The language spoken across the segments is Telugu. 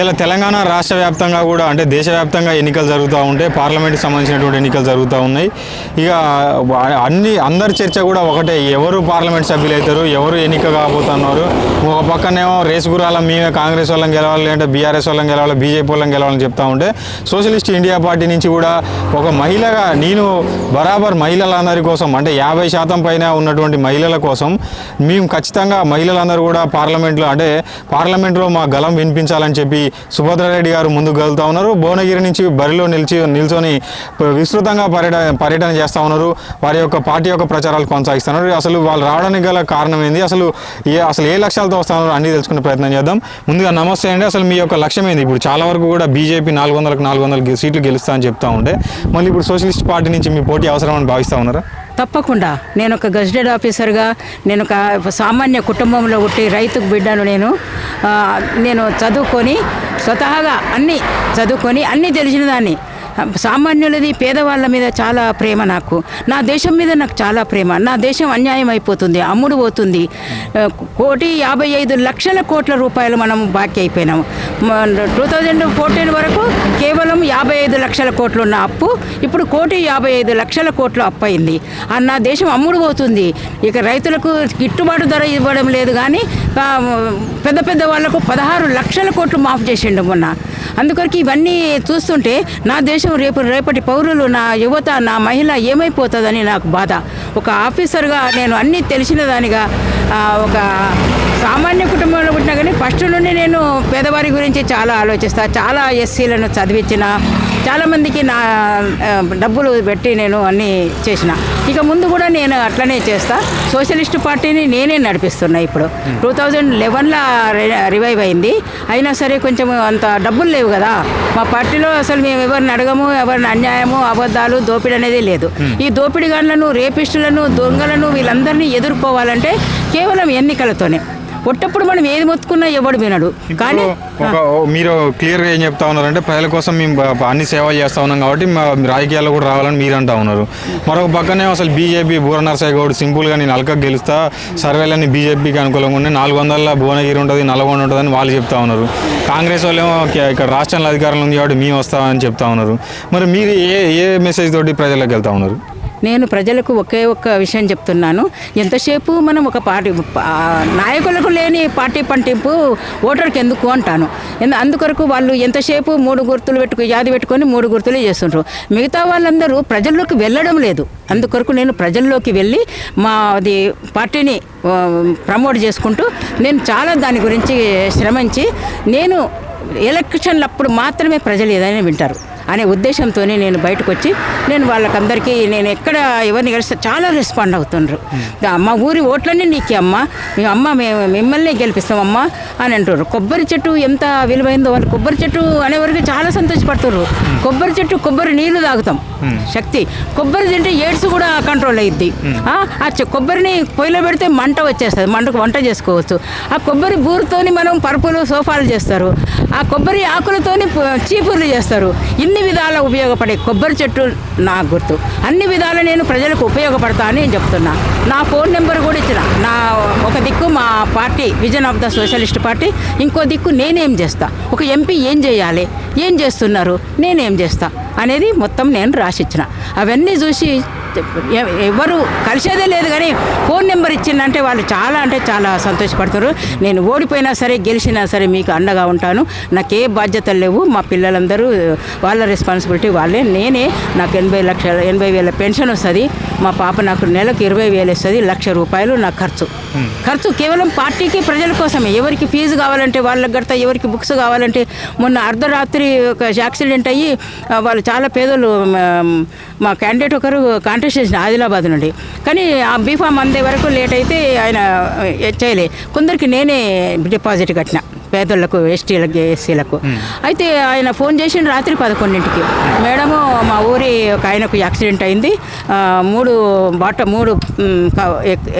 ఇలా తెలంగాణ రాష్ట్ర వ్యాప్తంగా కూడా అంటే దేశవ్యాప్తంగా ఎన్నికలు జరుగుతూ ఉంటాయి పార్లమెంట్కి సంబంధించినటువంటి ఎన్నికలు జరుగుతూ ఉన్నాయి. ఇక అన్ని అందరి చర్చ కూడా ఒకటే. ఎవరు పార్లమెంట్ సభ్యులు అవుతారు ఎవరు ఎన్నిక కాబోతున్నారు. ఒక పక్కనేమో రేసు గురాల మేమే కాంగ్రెస్ వాళ్ళని గెలవాలి అంటే బీఆర్ఎస్ వాళ్ళని గెలవాలి బీజేపీ వాళ్ళని గెలవాలని చెప్తా ఉంటే సోషలిస్ట్ ఇండియా పార్టీ నుంచి కూడా ఒక మహిళగా నేను బరాబర్ మహిళలందరి కోసం అంటే యాభై శాతం పైన ఉన్నటువంటి మహిళల కోసం మేము ఖచ్చితంగా మహిళలందరూ కూడా పార్లమెంట్లో అంటే పార్లమెంట్లో మా గలం వినిపించాలని చెప్పి సుభద్రారెడ్డి గారు ముందుకు వెళ్తా ఉన్నారు. భువనగిరి నుంచి బరిలో నిలిచి నిల్చొని విస్తృతంగా పర్యటన పర్యటన చేస్తూ ఉన్నారు. వారి యొక్క పార్టీ యొక్క ప్రచారాలు కొనసాగిస్తున్నారు. అసలు వాళ్ళు రావడానికి గల కారణం ఏంది? అసలు ఏ అసలు ఏ లక్ష్యాలతో వస్తున్నారు అన్ని తెలుసుకునే ప్రయత్నం చేద్దాం. ముందుగా నమస్తే అండి. అసలు మీ యొక్క లక్ష్యం ఏంది? ఇప్పుడు చాలా వరకు కూడా బీజేపీ నాలుగు వందలకు నాలుగు వందల సీట్లు గెలుస్తా అని చెప్తా ఉంటే మళ్ళీ ఇప్పుడు సోషలిస్ట్ పార్టీ నుంచి మీ పోటీ అవసరం అని భావిస్తా ఉన్నారా? తప్పకుండా. నేను ఒక గజెటెడ్ ఆఫీసర్గా నేను ఒక సామాన్య కుటుంబంలో పుట్టి రైతుకు బిడ్డను నేను. నేను చదువుకొని స్వతహాగా అన్నీ చదువుకొని అన్నీ తెలిసిన దాన్ని. సామాన్యులది పేదవాళ్ళ మీద చాలా ప్రేమ నాకు. నా దేశం మీద నాకు చాలా ప్రేమ. నా దేశం అన్యాయం అయిపోతుంది అమ్ముడు పోతుంది. కోటి యాభై ఐదు లక్షల కోట్ల రూపాయలు మనం బాకీ అయిపోయినాము టూ థౌజండ్ ఫోర్టీన్ వరకు కేవలం యాభై ఐదు లక్షల కోట్లు ఉన్న అప్పు ఇప్పుడు కోటి యాభై ఐదు లక్షల కోట్లు అప్పు అయింది. ఆ నా దేశం అమ్ముడు పోతుంది. ఇక రైతులకు గిట్టుబాటు ధర ఇవ్వడం లేదు కానీ పెద్ద పెద్ద వాళ్ళకు పదహారు లక్షల కోట్లు మాఫ్ చేసిండు మొన్న. అందుకొరకు ఇవన్నీ చూస్తుంటే నా దేశం రేపు రేపటి పౌరులు నా యువత నా మహిళ ఏమైపోతుందని నాకు బాధ. ఒక ఆఫీసర్గా నేను అన్నీ తెలిసిన దానిగా ఒక సామాన్య కుటుంబంలో పుట్టినా కానీ ఫస్ట్ నుండి నేను పేదవారి గురించి చాలా ఆలోచిస్తాను చాలా ఎస్సీలను చదివించిన చాలామందికి నా డబ్బులు పెట్టి నేను అన్నీ చేసిన. ఇక ముందు కూడా నేను అట్లనే చేస్తా. సోషలిస్ట్ పార్టీని నేనే నడిపిస్తున్నా ఇప్పుడు. టూ థౌజండ్ లెవెన్లో రివైవ్ అయింది. అయినా సరే కొంచెం అంత డబ్బులు లేవు కదా. మా పార్టీలో అసలు మేము ఎవరిని అడగము ఎవరిని అన్యాయము అబద్ధాలు దోపిడీ అనేది లేదు. ఈ దోపిడిగాన్లను రేపిస్టులను దొంగలను వీళ్ళందరినీ ఎదుర్కోవాలంటే కేవలం ఎన్నికలతోనే. ఒట్టప్పుడు మనం ఏది మొత్తుకున్నా ఎవడు వినడు. కానీ ఒక మీరు క్లియర్గా ఏం చెప్తా ఉన్నారంటే ప్రజల కోసం మేము అన్ని సేవలు చేస్తా ఉన్నాం కాబట్టి మా రాజకీయాల్లో కూడా రావాలని మీరు అంటా ఉన్నారు. మరొక పక్కనే అసలు బీజేపీ భువన నరసాయి గౌడ్ సింపుల్గా నేను అల్కకు గెలుస్తా సర్వేలన్నీ బీజేపీకి అనుకూలంగా ఉన్నాయి. నాలుగు వందల భువనగిరి ఉంటుంది నల్గొండ ఉంటుందని వాళ్ళు చెప్తా ఉన్నారు. కాంగ్రెస్ వాళ్ళేమో ఇక్కడ రాష్ట్రంలో అధికారంలో ఉంది కాబట్టి మేము వస్తామని చెప్తా ఉన్నారు. మరి మీరు ఏ ఏ మెసేజ్ తోటి ప్రజలకు వెళ్తా ఉన్నారు? నేను ప్రజలకు ఒకే ఒక్క విషయం చెప్తున్నాను. ఎంతసేపు మనం ఒక పార్టీ నాయకులకు లేని పార్టీ పంటింపు ఓటర్కి ఎందుకు అంటాను అందుకొరకు వాళ్ళు ఎంతసేపు మూడు గుర్తులు పెట్టుకు యాది పెట్టుకొని మూడు గుర్తులు చేస్తుంటారు మిగతా వాళ్ళందరూ ప్రజల్లోకి వెళ్ళడం లేదు. అందుకొరకు నేను ప్రజల్లోకి వెళ్ళి మాది పార్టీని ప్రమోట్ చేసుకుంటూ నేను చాలా దాని గురించి శ్రమించి నేను ఎలక్షన్లప్పుడు మాత్రమే ప్రజలు ఏదైనా వింటారు. అనే ఉద్దేశంతోనే నేను బయటకు వచ్చి నేను వాళ్ళకందరికీ నేను ఎక్కడ ఎవరిని కలిస్తే చాలా రెస్పాండ్ అవుతుండ్రు. మా ఊరి ఓట్లన్నీ నీకే అమ్మ. మీ అమ్మ మేము మిమ్మల్ని గెలిపిస్తామమ్మా అని అంటారు కొబ్బరి చెట్టు ఎంత విలువైందో వాళ్ళు కొబ్బరి చెట్టు అనేవరకు చాలా సంతోషపడుతుర్రు కొబ్బరి చెట్టు కొబ్బరి నీళ్ళు తాగుతాం. శక్తి. కొబ్బరి తింటే ఎయిడ్స్ కూడా కంట్రోల్ అయ్యిద్ది ఆ కొబ్బరిని పొయ్యిలో పెడితే మంట వచ్చేస్తుంది. మంటకు వంట చేసుకోవచ్చు. ఆ కొబ్బరి బూరుతోని మనం పరుపులు సోఫాలు చేస్తారు. ఆ కొబ్బరి ఆకులతోని చీపుర్లు చేస్తారు. ఇన్ని అన్ని విధాల ఉపయోగపడే కొబ్బరి చెట్టు నా గుర్తు. అన్ని విధాల నేను ప్రజలకు ఉపయోగపడతా అని చెప్తున్నా. నా ఫోన్ నెంబర్ కూడా ఇచ్చిన. నా ఒక దిక్కు మా party vision of the socialist party ఇంకో దిక్కు నేనేం చేస్తా? ఒక ఎంపీ ఏం చేయాలి? ఏం చేస్తున్నారు? నేనేం చేస్తా? అనేది మొత్తం నేను రాసిచ్చిన. అవన్నీ చూసి ఎవరు కలిసేదే లేదు కానీ ఫోన్ నెంబర్ ఇచ్చిందంటే వాళ్ళు చాలా అంటే చాలా సంతోషపడతారు. నేను ఓడిపోయినా సరే గెలిచినా సరే మీకు అండగా ఉంటాను. నాకే బాధ్యతలు లేవు. మా పిల్లలందరూ వాళ్ళ రెస్పాన్సిబిలిటీ వాళ్ళే. నేనే నాకు ఎనభై లక్షల ఎనభై వేల పెన్షన్ వస్తుంది. మా పాప నాకు నెలకు ఇరవై వేలు ఇస్తుంది లక్ష రూపాయలు నా ఖర్చు. ఖర్చు కేవలం పార్టీకి ప్రజల కోసమే. ఎవరికి ఫీజు కావాలంటే వాళ్ళకి కడతా ఎవరికి బుక్స్ కావాలంటే మొన్న అర్ధరాత్రి ఒక యాక్సిడెంట్ అయ్యి వాళ్ళు చాలా పేదలు మా- క్యాండిడేట్ ఒకరు కాంటెస్ట్ చేసిన ఆదిలాబాద్ నుండి. కానీ ఆ బీఫామ్ అందే వరకు లేట్ అయితే ఆయన చేయలే. కొందరికి నేనే డిపాజిట్ కట్టిన. పేదలకు ఎస్టీలకు ఎస్సీలకు. అయితే ఆయన ఫోన్ చేసిన రాత్రి పదకొండింటికి. మేడము మా ఊరి ఒక ఆయనకు యాక్సిడెంట్ అయింది. మూడు బాట మూడు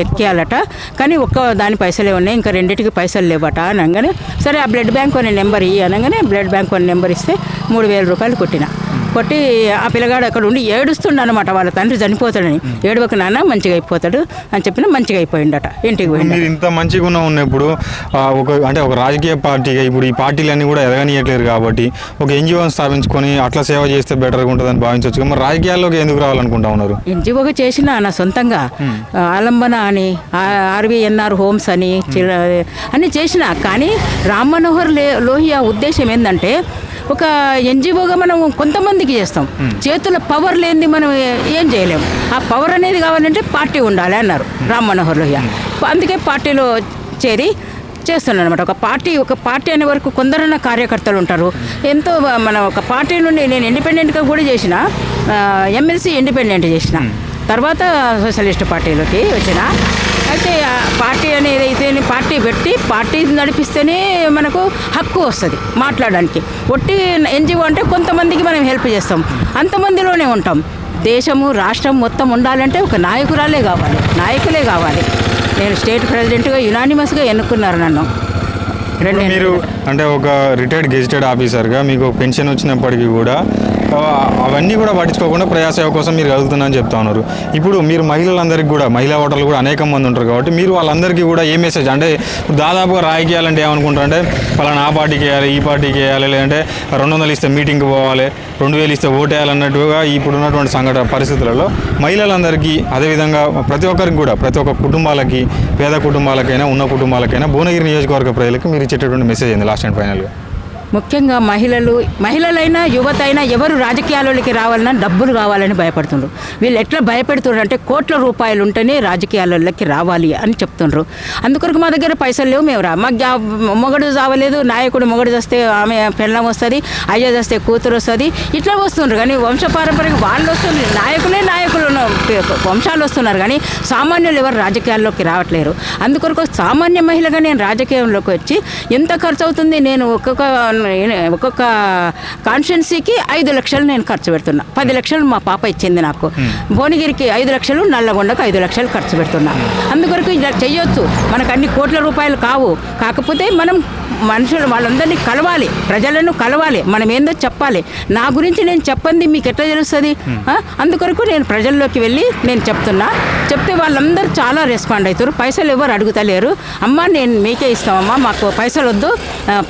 ఎక్కేయాలట. కానీ ఒక్క దాని పైసలే ఉన్నాయి ఇంకా రెండింటికి పైసలు లేవట అనగానే సరే ఆ బ్లడ్ బ్యాంక్ అనే నెంబర్ ఇయ్యి అనగానే బ్లడ్ బ్యాంక్ అనే నెంబర్ ఇస్తే మూడు వేల రూపాయలు కొట్టిన. కొట్టి ఆ పిల్లగాడు అక్కడ ఉండి ఏడుస్తుండ అనమాట వాళ్ళ తండ్రి చనిపోతాడని. ఏడవక నాన్న మంచిగా అయిపోతాడు అని చెప్పిన మంచిగా అయిపోయిండట. ఇంటికి మీరు ఇంత మంచిగా ఉన్న ఉన్నప్పుడు ఒక అంటే ఒక రాజకీయ పార్టీగా ఇప్పుడు ఈ పార్టీలన్నీ కూడా ఎదగనీయట్లేరు కాబట్టి ఒక ఎన్జిఓని స్థాపించుకొని అట్లా సేవ చేస్తే బెటర్గా ఉంటుందని భావించవచ్చు. మరి రాజకీయాల్లోకి ఎందుకు రావాలనుకుంటా ఉన్నారు? ఎన్జిఓగా చేసిన నా సొంతంగా ఆలంబన అని ఆర్వీఎన్ఆర్ హోమ్స్ అని అన్ని చేసిన. కానీ రామ్ మనోహర్ లోహియా ఉద్దేశం ఏంటంటే ఒక ఎన్జిఓగా మనం కొంతమందికి చేస్తాం. చేతుల పవర్ లేనిది మనం ఏ- చేయలేము. ఆ పవర్ అనేది కావాలంటే పార్టీ ఉండాలి అన్నారు రామ్ మనోహర్ లోహియా. అందుకే పార్టీలో చేరి చేస్తున్నాను అనమాట ఒక పార్టీ ఒక పార్టీ అనే వరకు కొందరన్న కార్యకర్తలు ఉంటారు. ఎంతో మన ఒక పార్టీ నుండి నేను ఇండిపెండెంట్గా కూడా చేసిన ఎమ్మెల్సీ ఇండిపెండెంట్ చేసిన. తర్వాత సోషలిస్ట్ పార్టీలోకి వచ్చిన. అయితే పార్టీ అనేది అయితే పార్టీ పెట్టి పార్టీ నడిపిస్తేనే మనకు హక్కు వస్తుంది మాట్లాడడానికి. ఒట్టి ఎన్జిఓ అంటే కొంతమందికి మనం హెల్ప్ చేస్తాం. అంతమందిలోనే ఉంటాం. దేశము రాష్ట్రం మొత్తం ఉండాలంటే ఒక నాయకురాలే కావాలి. నాయకులే కావాలి. నేను స్టేట్ ప్రెసిడెంట్గా యునానిమస్గా ఎన్నుకున్నారు నన్ను. రెండు మీరు అంటే ఒక రిటైర్డ్ గెజిటెడ్ ఆఫీసర్గా మీకు పెన్షన్ వచ్చినప్పటికీ కూడా అవన్నీ కూడా పట్టించుకోకుండా ప్రజాసేవ కోసం మీరు కలుగుతున్నారని చెప్తా ఉన్నారు. ఇప్పుడు మీరు మహిళలందరికీ కూడా మహిళా ఓటర్లు కూడా అనేక మంది ఉంటారు కాబట్టి మీరు వాళ్ళందరికీ కూడా ఏ మెసేజ్ అంటే దాదాపుగా రాజకీయాలంటే ఏమనుకుంటారు అంటే పలానా ఆ పార్టీకి వేయాలి ఈ పార్టీకి వేయాలి లేదంటే రెండు వందలు ఇస్తే మీటింగ్కి పోవాలి రెండు వేలు ఇస్తే ఓటేయాలన్నట్టుగా ఇప్పుడు ఉన్నటువంటి సంఘటన పరిస్థితులలో మహిళలందరికీ అదేవిధంగా ప్రతి ఒక్కరికి కూడా ప్రతి ఒక్క కుటుంబాలకి పేద కుటుంబాలకైనా ఉన్న కుటుంబాలకైనా భువనగిరి నియోజకవర్గ ప్రజలకు మీరు ఇచ్చేటటువంటి మెసేజ్ ఏంది? లాస్ట్ అండ్ ఫైనల్గా ముఖ్యంగా మహిళలు మహిళలైనా యువత అయినా ఎవరు రాజకీయాలలోకి రావాలన్నా డబ్బులు కావాలని భయపడుతుండ్రు. వీళ్ళు ఎట్లా భయపెడుతుండ్రు అంటే కోట్ల రూపాయలు ఉంటేనే రాజకీయాలలోకి రావాలి అని చెప్తుండ్రు. అందుకొరకు మా దగ్గర పైసలు లేవు మేము రా. మాకు మొగడు చావలేదు నాయకుడు మొగడు చేస్తే ఆమె పెళ్ళం వస్తుంది అయ్య చేస్తే కూతురు వస్తుంది ఇట్లా వస్తుండ్రు. కానీ వంశపారంపర్యంగా వాళ్ళు వస్తుంది నాయకులే నాయకులు వంశాలు వస్తున్నారు కానీ సామాన్యులు ఎవరు రాజకీయాల్లోకి రావట్లేరు. అందుకొరకు సామాన్య మహిళగా నేను రాజకీయంలోకి వచ్చి ఎంత ఖర్చు అవుతుంది నేను ఒక్కొక్క ఒక్కొక్క కాన్స్టిట్యున్సీకి ఐదు లక్షలు నేను ఖర్చు పెడుతున్నా. పది లక్షలు మా పాప ఇచ్చింది నాకు. భువనగిరికి ఐదు లక్షలు నల్లగొండకు ఐదు లక్షలు ఖర్చు పెడుతున్నా. అందుకొరకు ఇలా చెయ్యొచ్చు. మనకు అన్ని కోట్ల రూపాయలు కావు. కాకపోతే మనం మనుషులు వాళ్ళందరినీ కలవాలి. ప్రజలను కలవాలి. మనం ఏందో చెప్పాలి. నా గురించి నేను చెప్పండి మీకు ఎట్లా తెలుస్తుంది? అందుకొరకు నేను ప్రజల్లోకి వెళ్ళి నేను చెప్తున్నా. చెప్తే వాళ్ళందరూ చాలా రెస్పాండ్ అవుతారు పైసలు ఎవరు అడుగుతలేరు. అమ్మ నేను మీకే ఇస్తామమ్మా. మాకు పైసలు వద్దు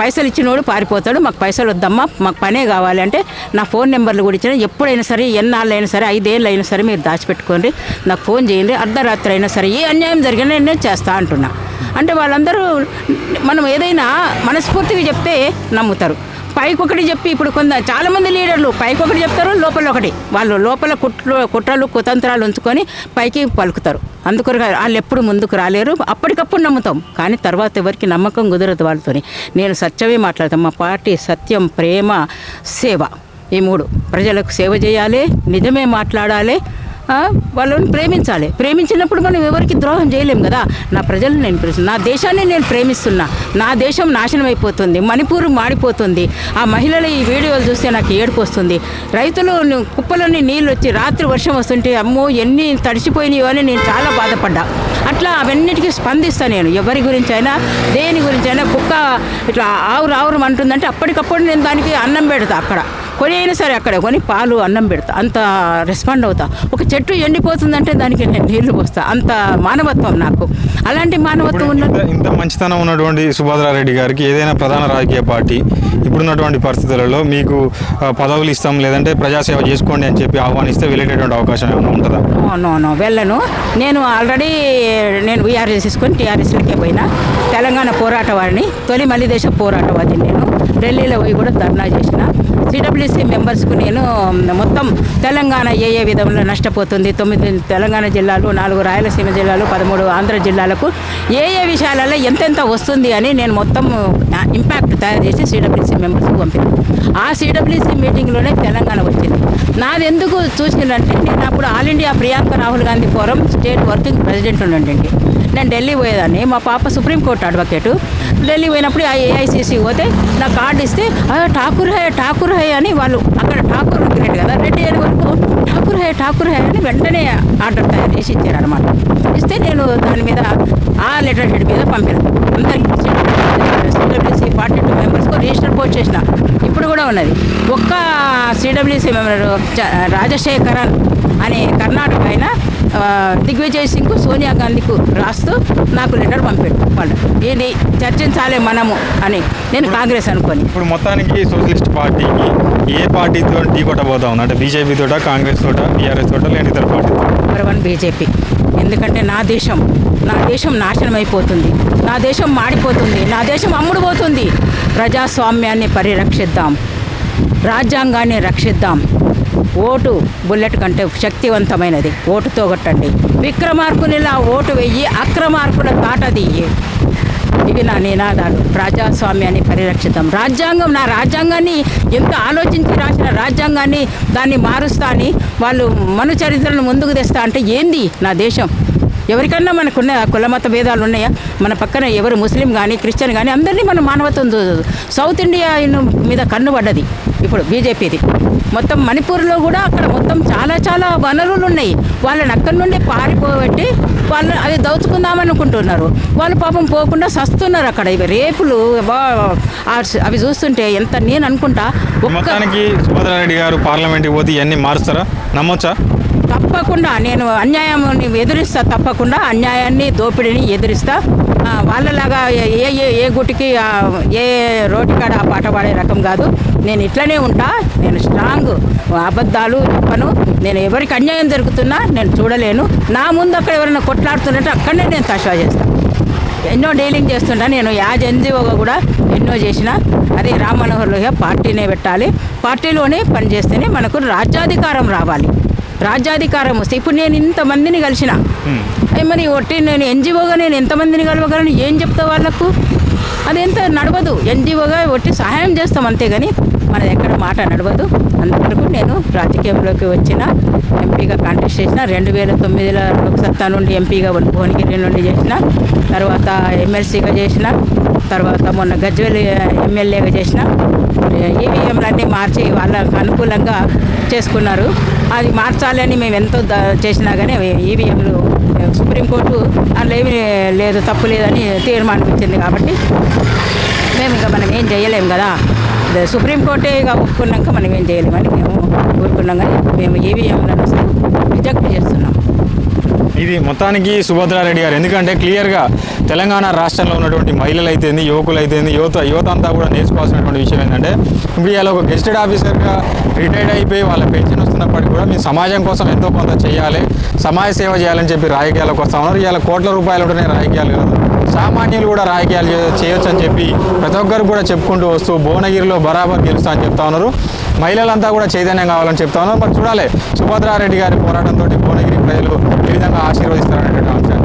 పైసలు ఇచ్చినోడు పారిపోతాడు. మాకు పైసలు వద్దమ్మా మాకు పనే కావాలి అంటే నా ఫోన్ నెంబర్లు కూడా ఇచ్చిన ఎప్పుడైనా సరే ఎన్నాళ్ళు అయినా సరే ఐదేళ్ళు అయినా సరే మీరు దాచిపెట్టుకోండి. నాకు ఫోన్ చేయండి. అర్ధరాత్రి అయినా సరే ఏ అన్యాయం జరిగినా నేను చేస్తా అంటున్నా. అంటే వాళ్ళందరూ మనం ఏదైనా మనస్ఫూర్తిగా చెప్తే నమ్ముతారు. పైకి ఒకటి చెప్పి ఇప్పుడు కొంత చాలామంది లీడర్లు పైకొకటి చెప్తారు లోపల ఒకటి. వాళ్ళు లోపల కుట్ర కుట్రలు కుతంత్రాలు ఉంచుకొని పైకి పలుకుతారు. అందుకొరకు వాళ్ళు ఎప్పుడు ముందుకు రాలేరు. అప్పటికప్పుడు నమ్ముతాం. కానీ తర్వాత ఎవరికి నమ్మకం కుదరదు వాళ్ళతోని. నేను సత్యమే మాట్లాడతాను మా పార్టీ సత్యం ప్రేమ సేవ. ఈ మూడు. ప్రజలకు సేవ చేయాలి నిజమే మాట్లాడాలి. వాళ్ళని ప్రేమించాలి. ప్రేమించినప్పుడు మనం ఎవరికి ద్రోహం చేయలేం కదా? నా ప్రజలను నేను ప్రేమిస్తున్నా. నా దేశాన్ని నేను ప్రేమిస్తున్నా. నా దేశం నాశనం అయిపోతుంది. మణిపూర్ మాడిపోతుంది. ఆ మహిళల ఈ వీడియోలు చూస్తే నాకు ఏడుపు వస్తుంది. రైతులు కుప్పలోని నీళ్ళు వచ్చి రాత్రి వర్షం వస్తుంటే అమ్మో ఎన్ని తడిసిపోయినాయో అని నేను చాలా బాధపడ్డా. అట్లా అవన్నిటికీ స్పందిస్తా నేను. ఎవరి గురించి అయినా దేని గురించి అయినా కుక్క ఇట్లా ఆవురు ఆవురు అంటుందంటే అప్పటికప్పుడు నేను దానికి అన్నం పెడతా అక్కడ. కొని అయినా సరే అక్కడ కొని పాలు అన్నం పెడతా. అంత రెస్పాండ్ అవుతా. ఒక చెట్టు ఎండిపోతుందంటే దానికి నేను నీళ్ళు పోస్తా. అంత మానవత్వం నాకు. అలాంటి మానవత్వం ఉన్న ఇంత మంచితనం ఉన్నటువంటి సుభద్రారెడ్డి గారికి ఏదైనా ప్రధాన రాజకీయ పార్టీ ఇప్పుడున్నటువంటి పరిస్థితులలో మీకు పదవులు ఇస్తాం లేదంటే ప్రజాసేవ చేసుకోండి అని చెప్పి ఆహ్వానిస్తే వెళ్ళేటటువంటి అవకాశం ఏమైనా ఉంటుందా? నో నో వెళ్ళను. నేను ఆల్రెడీ నేను వీఆర్ఎస్ తీసుకొని టీఆర్ఎస్లకే పోయినా. తెలంగాణ పోరాటవాడిని తొలి మళ్ళీ దేశ పోరాటవాది నేను. ఢిల్లీలో పోయి కూడా ధర్నా చేసిన. సిడబ్ల్యూసీ మెంబర్స్కు నేను మొత్తం తెలంగాణ ఏ ఏ విధంలో నష్టపోతుంది తొమ్మిది తెలంగాణ జిల్లాలు నాలుగు రాయలసీమ జిల్లాలు పదమూడు ఆంధ్ర జిల్లాలకు ఏ ఏ విషయాలలో ఎంతెంత వస్తుంది అని నేను మొత్తం ఇంపాక్ట్ తయారు చేసి సిడబ్ల్యూసీ మెంబర్స్కి పంపిన. ఆ సిడబ్ల్యూసీ మీటింగ్లోనే తెలంగాణ వచ్చింది. నాది ఎందుకు చూసిందంటే నేను అప్పుడు all India Priyanka Rahul Gandhi forum state working president ఉండండి నేను ఢిల్లీ పోయేదాన్ని. మా పాప సుప్రీంకోర్టు అడ్వకేటు. ఢిల్లీ పోయినప్పుడు ఆ ఏఐసిసి పోతే నా కార్డు ఇస్తే ఠాకూర్ హై ఠాకూర్ హై అని వాళ్ళు అక్కడ ఠాకూర్ గ్రేట్ కదా రెడ్డి అని వరకు ఠాకూర్ హై ఠాకూర్ హై అని వెంటనే ఆర్డర్ తయారు చేసి ఇచ్చారనమాట ఇస్తే నేను దాని మీద ఆ లెటర్ హెడ్ మీద పంపాను. అందరికి సిడబ్ల్యూసీ ఫార్టీ టూ మెంబర్స్కు రిజిస్టర్ పోస్ట్ చేసిన. ఇప్పుడు కూడా ఉన్నది. ఒక్క సిడబ్ల్యూసీ మెంబర్ రాజశేఖరన్ అనే కర్ణాటక ఆయన దిగ్విజయ్ సింగ్ సోనియా గాంధీకు రాస్తూ నాకు లెటర్ పంపాడు. వాళ్ళు ఇది చర్చించాలి మనము అని నేను కాంగ్రెస్ అనుకొని. ఇప్పుడు మొత్తానికి సోషలిస్ట్ పార్టీకి ఏ పార్టీతో ఢీ కొట్టబోతా ఉంది అంటే బీజేపీ తోట కాంగ్రెస్ తోట బీఆర్ఎస్ తోట లేని ఇతర పార్టీ నెంబర్ వన్ బీజేపీ. ఎందుకంటే నా దేశం నా దేశం నాశనం అయిపోతుంది. నా దేశం మాడిపోతుంది. నా దేశం అమ్ముడు పోతుంది ప్రజాస్వామ్యాన్ని పరిరక్షిద్దాం. రాజ్యాంగాన్ని రక్షిద్దాం. ఓటు బుల్లెట్ కంటే శక్తివంతమైనది. ఓటుతో కొట్టండి. విక్రమార్కునిలా ఓటు వెయ్యి అక్రమార్కుల తాటదియ్యి ఇవి నా నినాదాలు. ప్రజాస్వామ్యాన్ని పరిరక్షిద్దాం రాజ్యాంగం నా రాజ్యాంగాన్ని ఎంత ఆలోచించి రాసిన రాజ్యాంగాన్ని దాన్ని మారుస్తా అని వాళ్ళు మన చరిత్రను ముందుకు తెస్తా అంటే ఏంది నా దేశం? ఎవరికన్నా మనకున్న కులమత భేదాలు ఉన్నాయా? మన పక్కన ఎవరు ముస్లిం కానీ క్రిస్టియన్ కానీ అందరినీ మన మానవత్వం చూడదు సౌత్ ఇండియా మీద కన్ను పడ్డది. ఇప్పుడు బీజేపీది. మొత్తం మణిపూర్లో కూడా అక్కడ మొత్తం చాలా చాలా వనరులు ఉన్నాయి. వాళ్ళని అక్కడి నుండి పారిపోబట్టి వాళ్ళు అది దోచుకుందామనుకుంటున్నారు వాళ్ళు పాపం పోకుండా సస్తున్నారు అక్కడ. ఇవి రేపులు అవి చూస్తుంటే ఎంత నేను అనుకుంటా మొత్తానికి సుభద్రారెడ్డి గారు పార్లమెంట్కి పోతే ఇవన్నీ మారుస్తారా? నమ్మొచ్చా? తప్పకుండా. నేను అన్యాయాన్ని ఎదురిస్తా తప్పకుండా. అన్యాయాన్ని దోపిడీని ఎదురిస్తా. వాళ్ళలాగా ఏ ఏ ఏ గుటికి ఆ, ఏ కాడ ఆ పాట పాడే రకం కాదు. నేను ఇట్లనే ఉంటా నేను స్ట్రాంగ్. అబద్ధాలు చెప్పను. నేను ఎవరికి అన్యాయం జరుగుతున్నా నేను చూడలేను. నా ముందు అక్కడ ఎవరైనా కొట్లాడుతున్నట్టు అక్కడనే నేను తషా చేస్తాను ఎన్నో డీలింగ్ చేస్తుంటా. నేను యాజ్ ఎన్జిఓగా కూడా ఎన్నో చేసిన. అదే రామ్ మనోహర్ లోహియా పార్టీనే పెట్టాలి. పార్టీలోనే పనిచేస్తేనే మనకు రాజ్యాధికారం రావాలి. రాజ్యాధికారం వస్తే ఇప్పుడు నేను ఇంతమందిని కలిసిన మరి ఒట్టి నేను ఎన్జిఓగా నేను ఎంతమందిని కలవగలను? ఏం చెప్తా వాళ్ళకు? ఎంత నడవదు. ఎన్జిఓగా ఒట్టి సహాయం చేస్తాం అంతేగాని మనది ఎక్కడ మాట నడవదు. అంతవరకు నేను రాజకీయంలోకి వచ్చిన ఎంపీగా కాంటెస్ట్ చేసిన రెండు వేల తొమ్మిదిలో లోక్సత్తా నుండి ఎంపీగా భువనగిరి నుండి చేసిన తర్వాత ఎమ్మెల్సీగా చేసిన తర్వాత మొన్న గజ్వేల్ ఎమ్మెల్యేగా చేసిన ఈవీఎంలన్నీ మార్చి వాళ్ళకు అనుకూలంగా చేసుకున్నారు. అది మార్చాలని మేము ఎంతో ద- చేసినా కానీ ఈవీఎంలు సుప్రీంకోర్టు అందులో ఏమీ లేదు తప్పు లేదని తీర్మానం ఇచ్చింది కాబట్టి మేము ఇంకా మనం ఏం చేయలేము కదా. సుప్రీంకోర్టే ఇక ఒప్పుకున్నాక మనం ఏం చేయలేమని మేము కోరుకున్నాం కానీ మేము ఈవీఎంలను రిజెక్ట్ చేస్తున్నాం. ఇది మొత్తానికి సుభద్రారెడ్డి గారు. ఎందుకంటే క్లియర్గా తెలంగాణ రాష్ట్రంలో ఉన్నటువంటి మహిళలు అయితేంది యువకులు అయితేంది యువత యువత అంతా కూడా నేర్చుకోవాల్సినటువంటి విషయం ఏంటంటే ఇప్పుడు ఇలా ఒక గెస్టెడ్ ఆఫీసర్గా రిటైర్డ్ అయిపోయి వాళ్ళ పెన్షన్ వస్తున్నప్పటికీ కూడా మీ సమాజం కోసం ఎంతో కొంత చేయాలి సమాజ సేవ చేయాలని చెప్పి రాజకీయాలకు వస్తా ఉన్నారు. ఇలా కోట్ల రూపాయలు ఉంటేనే రాజకీయాలు కాదు సామాన్యులు కూడా రాజకీయాలు చేయొచ్చు అని చెప్పి ప్రతి ఒక్కరు కూడా చెప్పుకుంటూ వస్తూ భువనగిరిలో బరాబర్ గెలుస్తా అని చెప్తా ఉన్నారు. మహిళలంతా కూడా చైతన్యం కావాలని చెప్తా ఉన్నారు. మరి చూడాలి సుభద్రారెడ్డి గారి పోరాటంతో భువనగిరి ప్రజలు ఏ విధంగా ఆశీర్వదిస్తారనేటువంటి అంశాన్ని